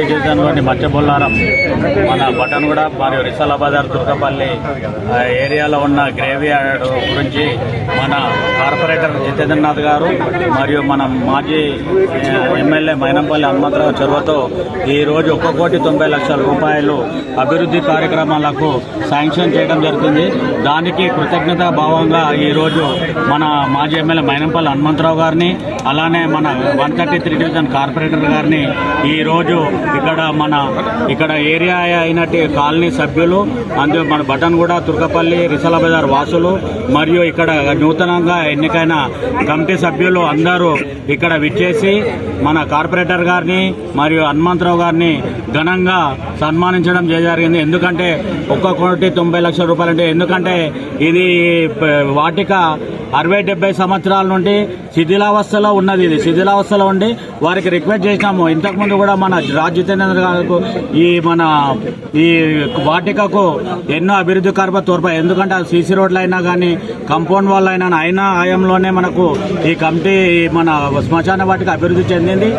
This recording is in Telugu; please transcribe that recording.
డివిజన్లోని మత్స్యబొల్లారం. మన బటన్గూడ మరియు రిసాల బజార్ తుర్కపల్లి ఏరియాలో ఉన్న గ్రేవీ యార్డ్ గురించి మన కార్పొరేటర్ జితేంద్రనాథ్ గారు మరియు మన మాజీ ఎమ్మెల్యే మైనంపల్లి హనుమంతరావు చొరవతో ఈరోజు ఒక్క కోటి తొంభై లక్షల రూపాయలు అభివృద్ధి కార్యక్రమాలకు శాంక్షన్ చేయడం జరుగుతుంది దానికి కృతజ్ఞత భావంగా ఈరోజు మన మాజీ ఎమ్మెల్యే మైనంపల్లి హనుమంతరావు గారిని అలానే మన one thirty three division corporator గారిని ఈరోజు ఇక్కడ మన ఇక్కడ ఏరియా అయినట్టు కాలనీ సభ్యులు అందు మన బటన్ కూడా తుర్కపల్లి రిసల బజార్ వాసులు మరియు ఇక్కడ నూతనంగా ఎన్నికైన కమిటీ సభ్యులు అందరూ ఇక్కడ విచ్చేసి మన కార్పొరేటర్ గారిని మరియు హనుమంతరావు గారిని ఘనంగా సన్మానించడం జరిగింది. ఎందుకంటే ఒక్క కోటి తొంభై లక్షల రూపాయలు అంటే ఎందుకంటే ఇది వాటిక అరవై డెబ్బై సంవత్సరాల నుండి శిథిలావస్థలో ఉన్నది ఇది. శిథిలావస్థలో ఉండి వారికి రిక్వెస్ట్ చేసినాము. ఇంతకుముందు కూడా మన రాజ్ జితేంద్ర గారు ఈ మన ఈ వాటికకు ఎన్నో అభివృద్ధి కార్య తోడ్పా ఎందుకంటే సీసీ రోడ్లు అయినా కానీ కంపౌండ్ వాళ్ళు అయినా అయినా ఆయంలోనే మనకు ఈ కమిటీ మన శ్మశాన వాటిక అభివృద్ధి చెందింది.